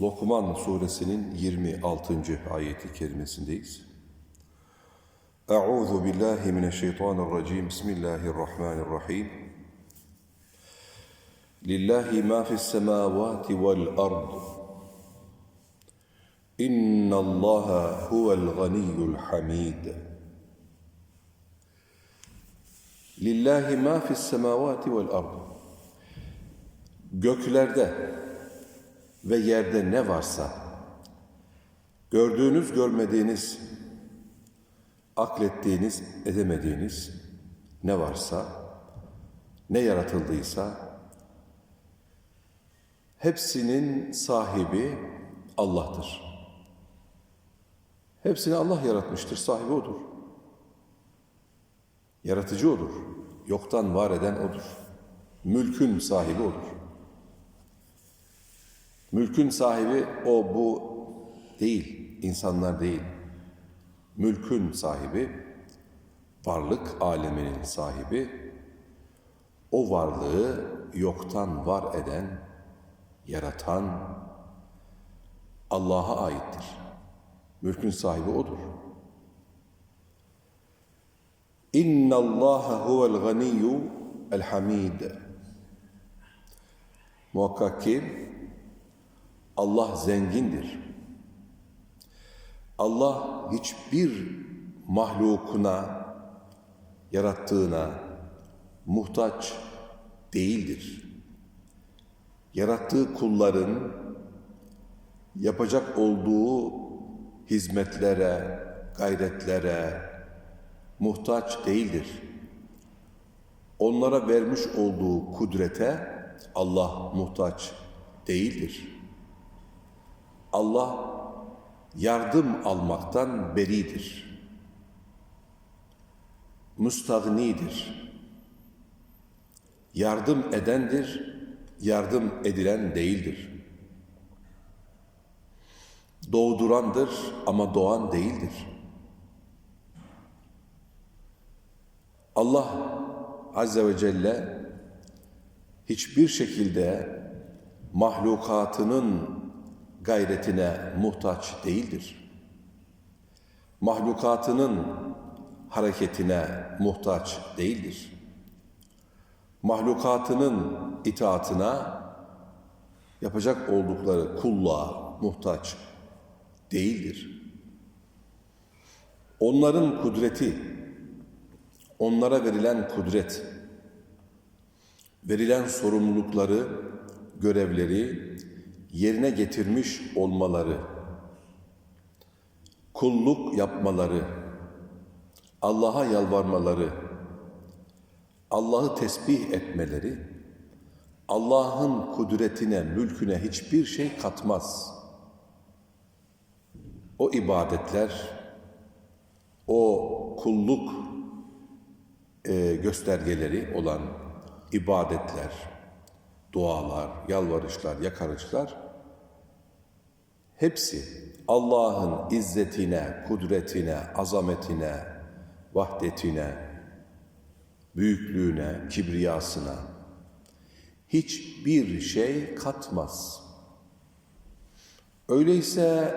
Lokman suresinin 26. ayeti kerimesindeyiz. Euzu billahi mineşşeytanirracim. Bismillahirrahmanirrahim. Lillahi ma fis semavati vel ard. İnna Allaha huvel ganiyyul hamid. Lillahi ma fis semavati vel ard. Göklerde ve yerde ne varsa, gördüğünüz görmediğiniz, aklettiğiniz edemediğiniz ne varsa, ne yaratıldıysa, hepsinin sahibi Allah'tır. Hepsini Allah yaratmıştır, sahibi O'dur. Yaratıcı O'dur. Yoktan var eden O'dur. Mülkün sahibi O'dur. Mülkün sahibi o bu değil, insanlar değil. Mülkün sahibi, varlık aleminin sahibi, o varlığı yoktan var eden, yaratan Allah'a aittir. Mülkün sahibi odur. İnna Allah huvel ganiyyu el hamid. Muhakkak ki Allah zengindir. Allah hiçbir mahlukuna, yarattığına muhtaç değildir. Yarattığı kulların yapacak olduğu hizmetlere, gayretlere muhtaç değildir. Onlara vermiş olduğu kudrete Allah muhtaç değildir. Allah yardım almaktan beridir. Müstagnidir. Yardım edendir, yardım edilen değildir. Doğdurandır ama doğan değildir. Allah Azze ve Celle hiçbir şekilde mahlukatının gayretine muhtaç değildir. Mahlukatının hareketine muhtaç değildir. Mahlukatının itaatına yapacak oldukları kulluğa muhtaç değildir. Onların kudreti, onlara verilen kudret, verilen sorumlulukları, görevleri yerine getirmiş olmaları, kulluk yapmaları, Allah'a yalvarmaları, Allah'ı tesbih etmeleri, Allah'ın kudretine, mülküne hiçbir şey katmaz. O ibadetler, o kulluk e, göstergeleri olan ibadetler, dualar, yalvarışlar, yakarışlar hepsi Allah'ın izzetine, kudretine, azametine, vahdetine, büyüklüğüne, kibriyasına hiçbir şey katmaz. Öyleyse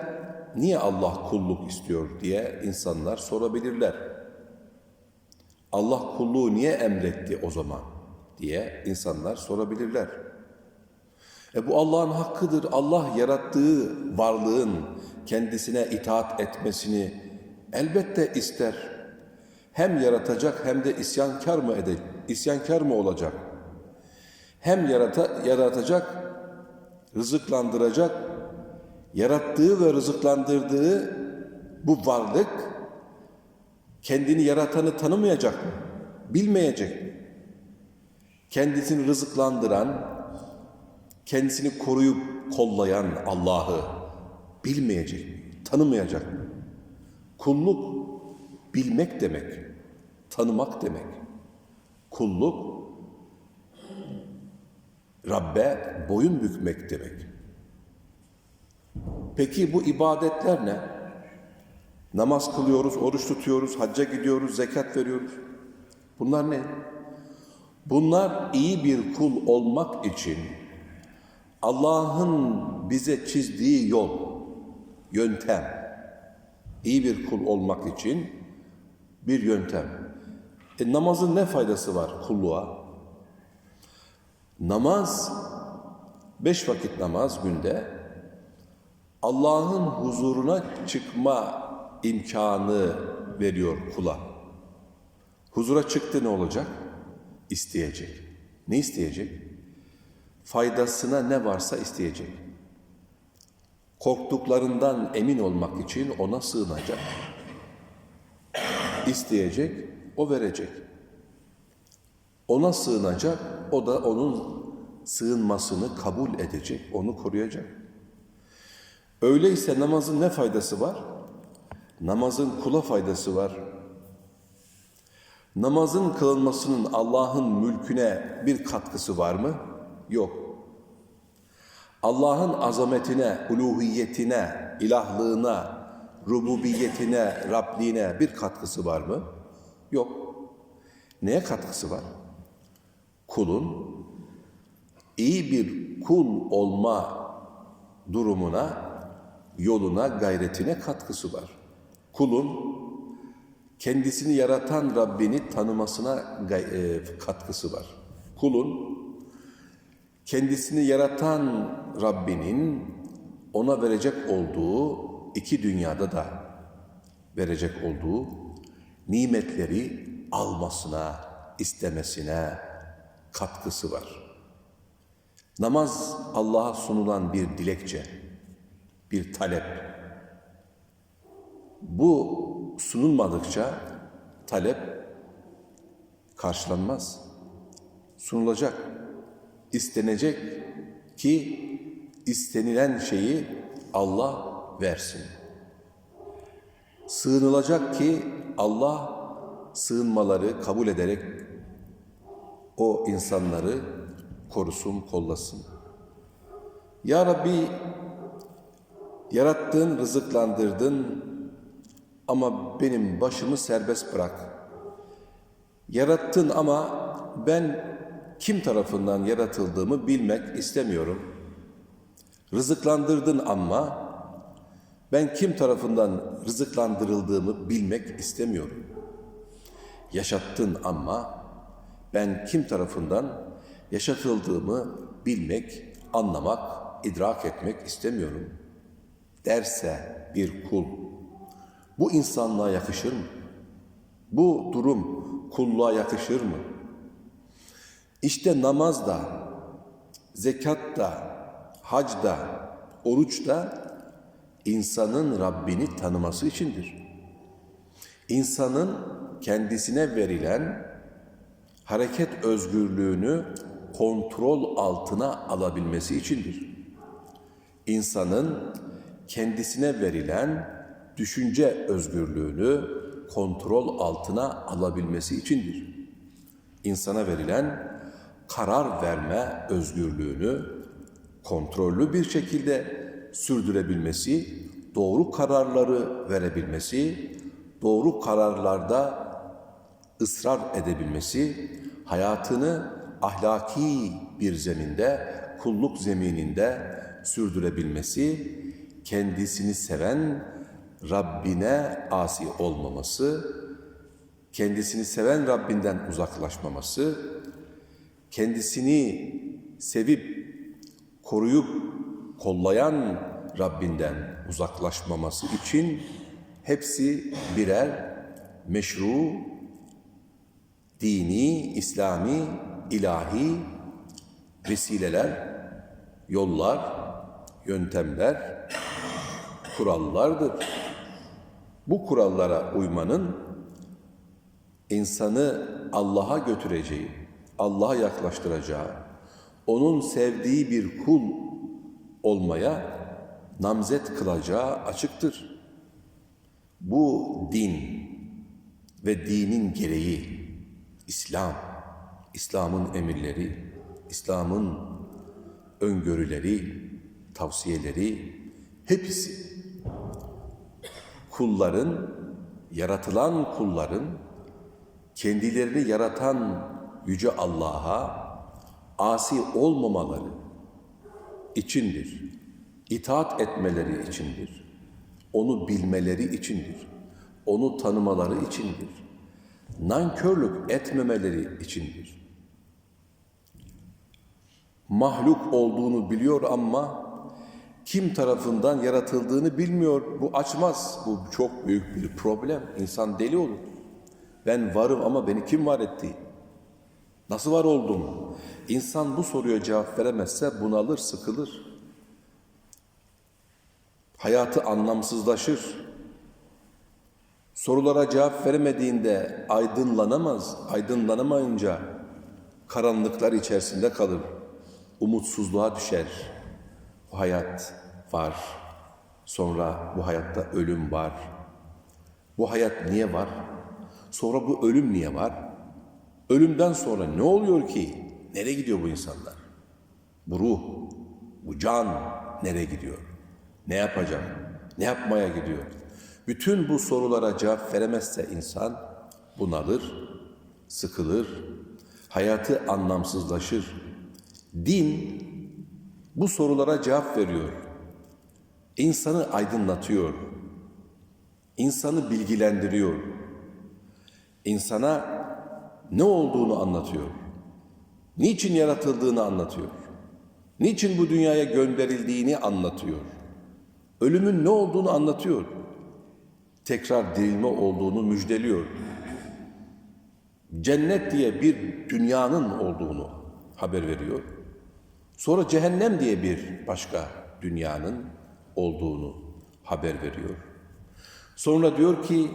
niye Allah kulluk istiyor diye insanlar sorabilirler. Allah kulluğu niye emretti o zaman diye insanlar sorabilirler. E bu Allah'ın hakkıdır. Allah yarattığı varlığın kendisine itaat etmesini elbette ister. Hem yaratacak hem de isyankar mı edecek? İsyankar mı olacak? Hem yarata, yaratacak, rızıklandıracak, yarattığı ve rızıklandırdığı bu varlık kendini yaratanı tanımayacak mı? Bilmeyecek mi? Kendisini rızıklandıran, kendisini koruyup kollayan Allah'ı bilmeyecek mi? Tanımayacak mı? Kulluk bilmek demek, tanımak demek. Kulluk Rabbe boyun bükmek demek. Peki bu ibadetler ne? Namaz kılıyoruz, oruç tutuyoruz, hacca gidiyoruz, zekat veriyoruz. Bunlar ne? Bunlar iyi bir kul olmak için Allah'ın bize çizdiği yol, yöntem. İyi bir kul olmak için bir yöntem. E, namazın ne faydası var kulluğa? Namaz, beş vakit namaz günde Allah'ın huzuruna çıkma imkanı veriyor kula. Huzura çıktı ne olacak? İsteyecek. Ne isteyecek? Faydasına ne varsa isteyecek. Korktuklarından emin olmak için ona sığınacak. İsteyecek, o verecek. Ona sığınacak, o da onun sığınmasını kabul edecek, onu koruyacak. Öyleyse namazın ne faydası var? Namazın kula faydası var. Namazın kılınmasının Allah'ın mülküne bir katkısı var mı? Yok. Allah'ın azametine, uluhiyetine, ilahlığına, rububiyetine, Rabliğine bir katkısı var mı? Yok. Neye katkısı var? Kulun iyi bir kul olma durumuna, yoluna, gayretine katkısı var. Kulun kendisini yaratan Rabbini tanımasına e, katkısı var. Kulun kendisini yaratan Rabbinin ona verecek olduğu iki dünyada da verecek olduğu nimetleri almasına, istemesine katkısı var. Namaz Allah'a sunulan bir dilekçe, bir talep. Bu sunulmadıkça talep karşılanmaz. Sunulacak, istenecek ki istenilen şeyi Allah versin. Sığınılacak ki Allah sığınmaları kabul ederek o insanları korusun, kollasın. Ya Rabbi yarattın, rızıklandırdın ama benim başımı serbest bırak. Yarattın ama ben kim tarafından yaratıldığımı bilmek istemiyorum. Rızıklandırdın ama ben kim tarafından rızıklandırıldığımı bilmek istemiyorum. Yaşattın ama ben kim tarafından yaşatıldığımı bilmek, anlamak, idrak etmek istemiyorum. Derse bir kul, bu insanlığa yakışır mı? Bu durum kulluğa yakışır mı? İşte namaz da, zekat da, hac da, oruç da insanın Rabbini tanıması içindir. İnsanın kendisine verilen hareket özgürlüğünü kontrol altına alabilmesi içindir. İnsanın kendisine verilen düşünce özgürlüğünü kontrol altına alabilmesi içindir. İnsana verilen karar verme özgürlüğünü kontrollü bir şekilde sürdürebilmesi, doğru kararları verebilmesi, doğru kararlarda ısrar edebilmesi, hayatını ahlaki bir zeminde, kulluk zemininde sürdürebilmesi, kendisini seven Rabbine asi olmaması, kendisini seven Rabbinden uzaklaşmaması, kendisini sevip koruyup kollayan Rabbinden uzaklaşmaması için hepsi birer meşru, dini, İslami, ilahi vesileler, yollar, yöntemler, kurallardır. Bu kurallara uymanın insanı Allah'a götüreceği, Allah'a yaklaştıracağı, onun sevdiği bir kul olmaya namzet kılacağı açıktır. Bu din ve dinin gereği İslam, İslam'ın emirleri, İslam'ın öngörüleri, tavsiyeleri hepsi kulların, yaratılan kulların kendilerini yaratan yüce Allah'a asi olmamaları içindir. İtaat etmeleri içindir. Onu bilmeleri içindir. Onu tanımaları içindir. Nankörlük etmemeleri içindir. Mahluk olduğunu biliyor ama kim tarafından yaratıldığını bilmiyor. Bu açmaz. Bu çok büyük bir problem. İnsan deli olur. Ben varım ama beni kim var etti? Nasıl var oldum? İnsan bu soruya cevap veremezse bunalır, sıkılır. Hayatı anlamsızlaşır. Sorulara cevap veremediğinde aydınlanamaz. Aydınlanamayınca karanlıklar içerisinde kalır. Umutsuzluğa düşer. Bu hayat var. Sonra bu hayatta ölüm var. Bu hayat niye var? Sonra bu ölüm niye var? Ölümden sonra ne oluyor ki? Nereye gidiyor bu insanlar? Bu ruh, bu can nereye gidiyor? Ne yapacak? Ne yapmaya gidiyor? Bütün bu sorulara cevap veremezse insan bunalır, sıkılır, hayatı anlamsızlaşır. Din bu sorulara cevap veriyor. İnsanı aydınlatıyor. İnsanı bilgilendiriyor. İnsana ne olduğunu anlatıyor. Niçin yaratıldığını anlatıyor. Niçin bu dünyaya gönderildiğini anlatıyor. Ölümün ne olduğunu anlatıyor. Tekrar dirilme olduğunu müjdeliyor. Cennet diye bir dünyanın olduğunu haber veriyor. Sonra cehennem diye bir başka dünyanın olduğunu haber veriyor. Sonra diyor ki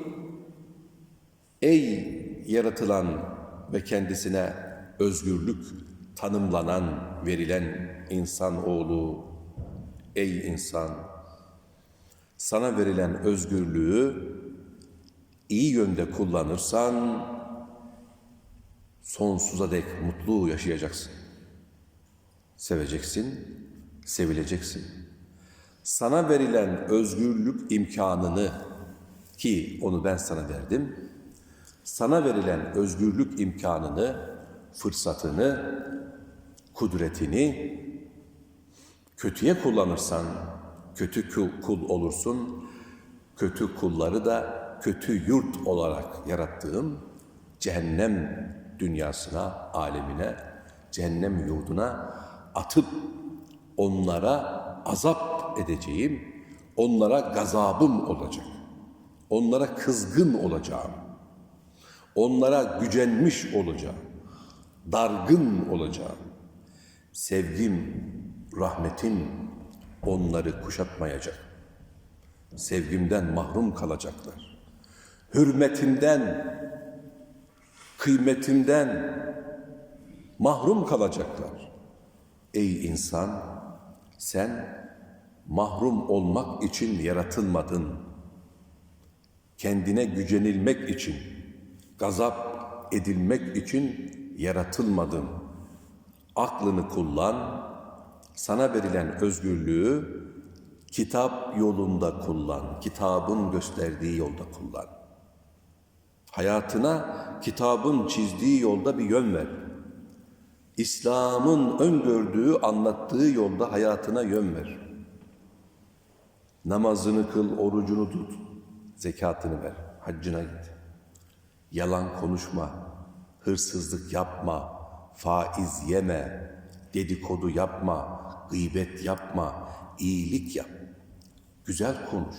ey yaratılan ve kendisine özgürlük tanımlanan, verilen insan oğlu, ey insan, sana verilen özgürlüğü iyi yönde kullanırsan sonsuza dek mutlu yaşayacaksın. Seveceksin, sevileceksin. Sana verilen özgürlük imkanını ki onu ben sana verdim, sana verilen özgürlük imkanını, fırsatını, kudretini kötüye kullanırsan kötü kul, olursun. Kötü kulları da kötü yurt olarak yarattığım cehennem dünyasına, alemine, cehennem yurduna atıp onlara azap edeceğim. Onlara gazabım olacak. Onlara kızgın olacağım. Onlara gücenmiş olacağım. Dargın olacağım. Sevgim, rahmetim onları kuşatmayacak. Sevgimden mahrum kalacaklar. Hürmetimden, kıymetimden mahrum kalacaklar. Ey insan, sen mahrum olmak için yaratılmadın. Kendine gücenilmek için, gazap edilmek için yaratılmadın. Aklını kullan, sana verilen özgürlüğü kitap yolunda kullan, kitabın gösterdiği yolda kullan. Hayatına kitabın çizdiği yolda bir yön ver. İslam'ın öngördüğü, anlattığı yolda hayatına yön ver. Namazını kıl, orucunu tut, zekatını ver, haccına git. Yalan konuşma, hırsızlık yapma, faiz yeme, dedikodu yapma, gıybet yapma, iyilik yap. Güzel konuş,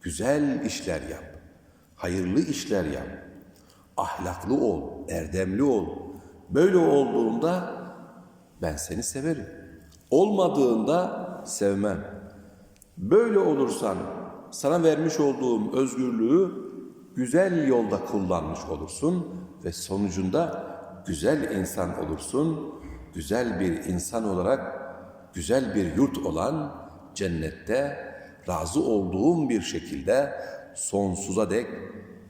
güzel işler yap, hayırlı işler yap. Ahlaklı ol, erdemli ol. Böyle olduğunda ben seni severim. Olmadığında sevmem. Böyle olursan sana vermiş olduğum özgürlüğü güzel yolda kullanmış olursun ve sonucunda güzel insan olursun. Güzel bir insan olarak güzel bir yurt olan cennette razı olduğum bir şekilde sonsuza dek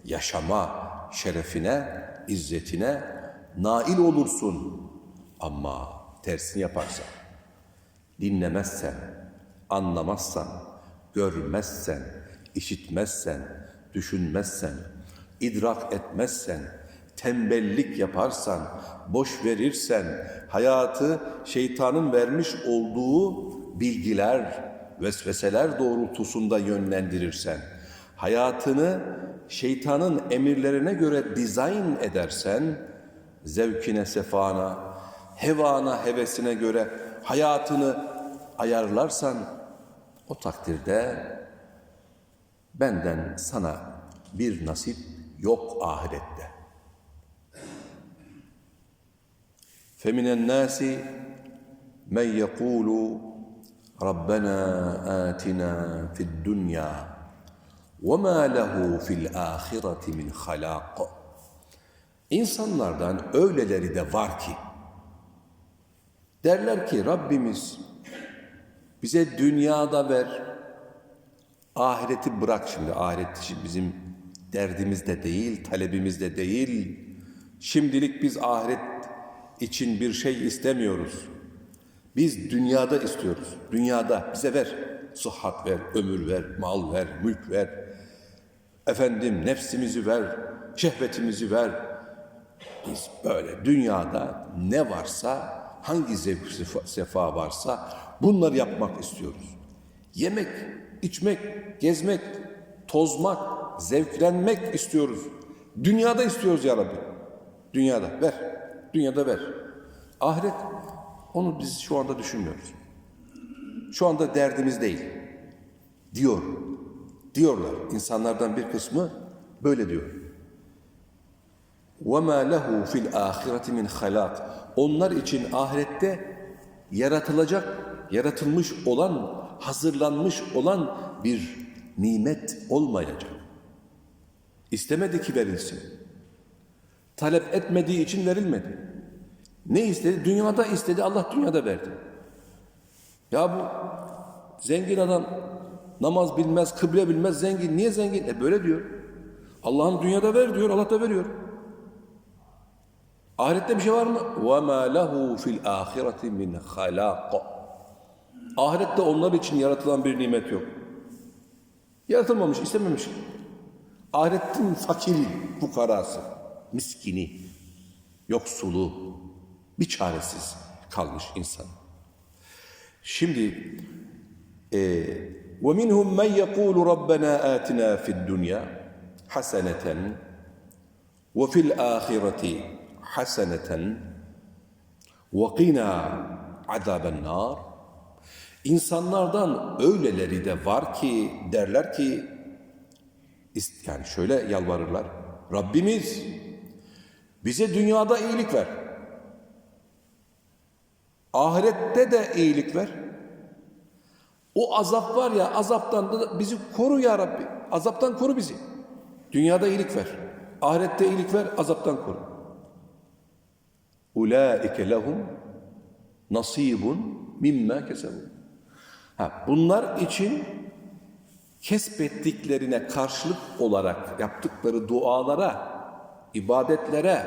yaşama şerefine, izzetine nail olursun. Ama tersini yaparsan, dinlemezsen, anlamazsan, görmezsen, işitmezsen, düşünmezsen, idrak etmezsen, tembellik yaparsan, boş verirsen, hayatı şeytanın vermiş olduğu bilgiler, vesveseler doğrultusunda yönlendirirsen, hayatını şeytanın emirlerine göre dizayn edersen, zevkine, sefana, hevana, hevesine göre hayatını ayarlarsan, o takdirde benden sana bir nasip yok ahirette. فَمِنَ النَّاسِ مَنْ يَقُولُ رَبَّنَا آتِنَا فِي الدُّنْيَا وَمَا لَهُ فِي الْآخِرَةِ مِنْ خَلَاقٍ İnsanlardan öyleleri de var ki, derler ki Rabbimiz bize dünyada ver, ahireti bırak şimdi. Ahiret bizim derdimiz de değil, talebimiz de değil. Şimdilik biz ahiret için bir şey istemiyoruz. Biz dünyada istiyoruz. Dünyada bize ver. Sıhhat ver, ömür ver, mal ver, mülk ver. Efendim nefsimizi ver, şehvetimizi ver. Biz böyle dünyada ne varsa, hangi zevk sefa varsa bunları yapmak istiyoruz. Yemek, içmek, gezmek, tozmak, zevklenmek istiyoruz. Dünyada istiyoruz ya Rabbi. Dünyada ver. Dünyada ver. Ahiret onu biz şu anda düşünmüyoruz. Şu anda derdimiz değil. Diyor. Diyorlar. İnsanlardan bir kısmı böyle diyor. وَمَا لَهُ فِي الْآخِرَةِ مِنْ خَلَاقٍ Onlar için ahirette yaratılacak, yaratılmış olan, hazırlanmış olan bir nimet olmayacak. İstemedi ki verilsin. Talep etmediği için verilmedi. Ne istedi? Dünyada istedi, Allah dünyada verdi. Ya bu zengin adam namaz bilmez, kıble bilmez, zengin. Niye zengin? E böyle diyor. Allah'ın dünyada ver diyor, Allah da veriyor. Ahirette bir şey var mı? وَمَا لَهُ فِي الْآخِرَةِ مِنْ خَلَاقٍ Ahirette onlar için yaratılan bir nimet yok. Yaratılmamış, istememiş. Ahiretin fakiri, fukarası, miskini, yoksulu, bir çaresiz kalmış insan. Şimdi e, وَمِنْهُمْ مَنْ يَقُولُ رَبَّنَا آتِنَا فِي الدُّنْيَا حَسَنَةً وَفِي الْآخِرَةِ حَسَنَةً وَقِنَا عَذَابَ النَّارِ İnsanlardan öyleleri de var ki derler ki yani şöyle yalvarırlar. Rabbimiz bize dünyada iyilik ver. Ahirette de iyilik ver. O azap var ya azaptan da bizi koru ya Rabbi. Azaptan koru bizi. Dünyada iyilik ver. Ahirette iyilik ver, azaptan koru. Ulaike lehum nasibun mimma kesebun. Ha, bunlar için kesbettiklerine karşılık olarak yaptıkları dualara, ibadetlere,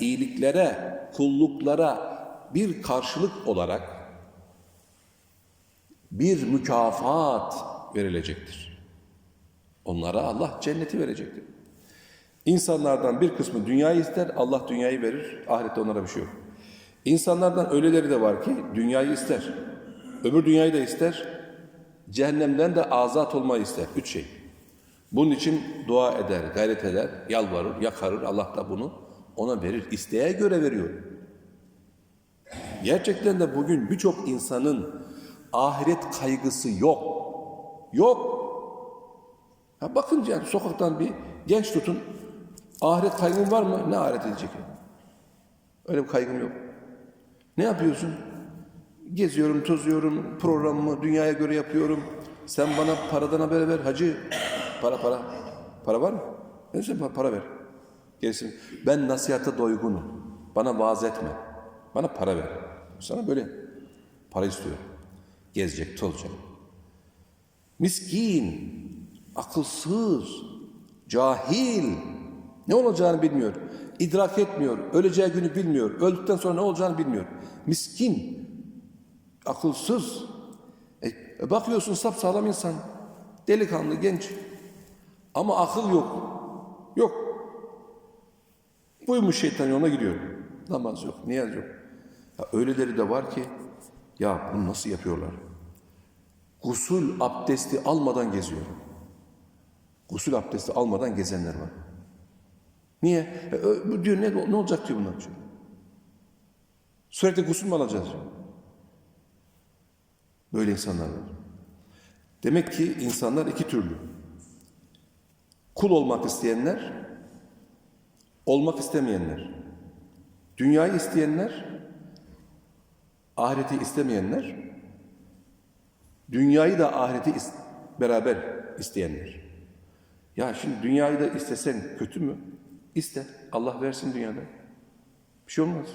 iyiliklere, kulluklara bir karşılık olarak bir mükafat verilecektir. Onlara Allah cenneti verecektir. İnsanlardan bir kısmı dünyayı ister, Allah dünyayı verir, ahirette onlara bir şey yok. İnsanlardan öyleleri de var ki dünyayı ister, öbür dünyayı da ister, cehennemden de azat olmayı ister. Üç şey. Bunun için dua eder, gayret eder, yalvarır, yakarır. Allah da bunu ona verir. İsteğe göre veriyor. Gerçekten de bugün birçok insanın ahiret kaygısı yok. Yok. Ha bakın yani sokaktan bir genç tutun. Ahiret kaygın var mı? Ne ahiret edecek? Öyle bir kaygım yok. Ne yapıyorsun? Geziyorum, tozuyorum, programımı dünyaya göre yapıyorum. Sen bana paradan haber ver hacı. Para para. Para var mı? Neyse para, ver. Gelsin. Ben nasihata doygunum. Bana vaaz etme. Bana para ver. Sana böyle para istiyor. gezecek, tozacak. Miskin, akılsız, cahil, ne olacağını bilmiyor, idrak etmiyor, öleceği günü bilmiyor, öldükten sonra ne olacağını bilmiyor. Miskin, akılsız. E, bakıyorsun sapsağlam insan, delikanlı, genç. Ama akıl yok. Yok. Buymuş şeytan yoluna gidiyor. Namaz yok, niyaz yok. Ya öyleleri de var ki, ya bunu nasıl yapıyorlar? Gusül abdesti almadan geziyor. Gusül abdesti almadan gezenler var. Niye? E, diyor ne, ne olacak diyor bunlar. Sürekli gusül mü alacağız diyor. Böyle insanlar var. Demek ki insanlar iki türlü. Kul olmak isteyenler, olmak istemeyenler. Dünyayı isteyenler, ahireti istemeyenler, dünyayı da ahireti is- beraber isteyenler. Ya şimdi dünyayı da istesen kötü mü? İste. Allah versin dünyada. Bir şey olmaz.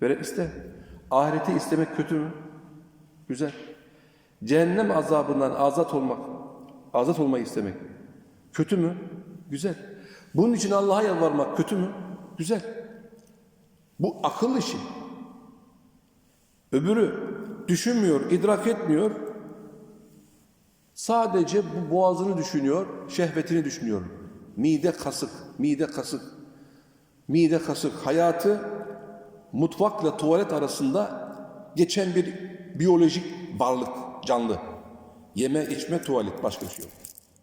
Böyle iste. Ahireti istemek kötü mü? Güzel. Cehennem azabından azat olmak, azat olmayı istemek kötü mü? Güzel. Bunun için Allah'a yalvarmak kötü mü? Güzel. Bu akıl işi. Öbürü düşünmüyor, idrak etmiyor. Sadece bu boğazını düşünüyor, şehvetini düşünüyor. Mide kasık, mide kasık. Mide kasık. Hayatı mutfakla tuvalet arasında geçen bir biyolojik varlık, canlı. Yeme, içme, tuvalet, başka bir şey yok.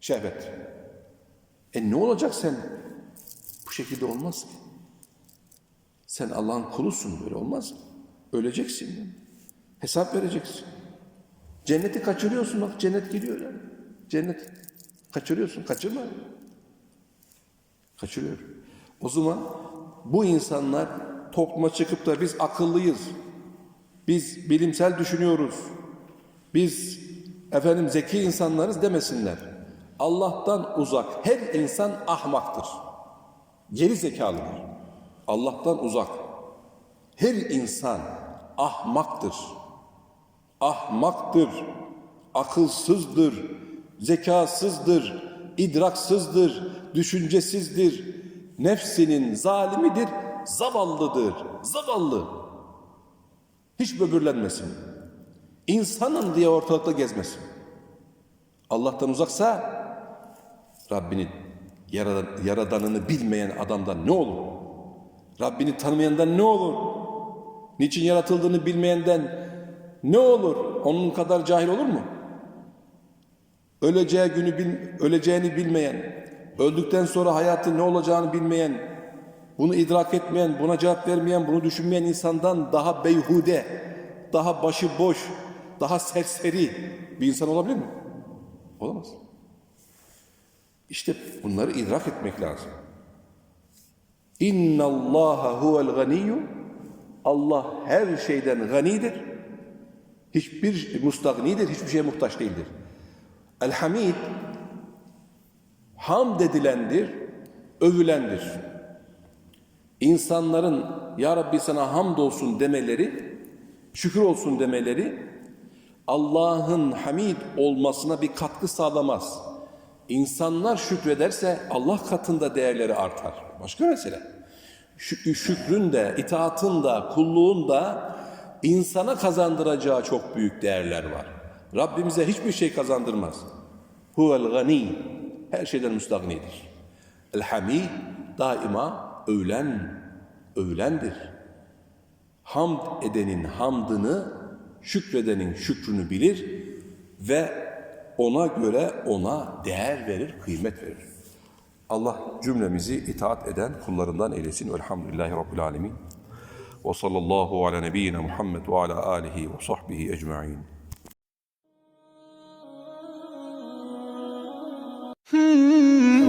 Şehvet. E ne olacak sen? Bu şekilde olmaz ki. Sen Allah'ın kulusun böyle olmaz. Öleceksin. Hesap vereceksin. Cenneti kaçırıyorsun bak cennet geliyor yani. Cennet kaçırıyorsun. Kaçırma. Kaçırıyor. O zaman bu insanlar topluma çıkıp da biz akıllıyız. Biz bilimsel düşünüyoruz. Biz efendim zeki insanlarız demesinler. Allah'tan uzak her insan ahmaktır. Geri zekalıdır. Allah'tan uzak. Her insan ahmaktır. Ahmaktır. Akılsızdır. Zekasızdır. idraksızdır. Düşüncesizdir. Nefsinin zalimidir. Zavallıdır. Zavallı. Hiç böbürlenmesin. İnsanım diye ortalıkta gezmesin. Allah'tan uzaksa Rabbini yaradan, yaradanını bilmeyen adamdan ne olur? Rabbini tanımayandan ne olur? Niçin yaratıldığını bilmeyenden ne olur? Onun kadar cahil olur mu? Öleceği günü bil, öleceğini bilmeyen, öldükten sonra hayatın ne olacağını bilmeyen, bunu idrak etmeyen, buna cevap vermeyen, bunu düşünmeyen insandan daha beyhude, daha başıboş, daha serseri bir insan olabilir mi? Olamaz. İşte bunları idrak etmek lazım. İnna Allaha huvel ganiyyu Allah her şeyden ganidir. Hiçbir mustagnidir, hiçbir şeye muhtaç değildir. El Hamid hamd edilendir, övülendir. İnsanların Ya Rabbi sana hamd olsun demeleri, şükür olsun demeleri Allah'ın hamid olmasına bir katkı sağlamaz. İnsanlar şükrederse Allah katında değerleri artar. Başka mesele. Şü- Şükrün de, itaatın da, kulluğun da insana kazandıracağı çok büyük değerler var. Rabbimize hiçbir şey kazandırmaz. Huvel gani. Her şeyden müstagnidir. El hamid daima öğlen, öğlendir. Hamd edenin hamdını, şükredenin şükrünü bilir ve ona göre ona değer verir, kıymet verir. Allah cümlemizi itaat eden kullarından eylesin. Velhamdülillahi Rabbil Alemin. Ve sallallahu ala nebiyyina Muhammed ve ala alihi ve sahbihi ecma'in. Hmm.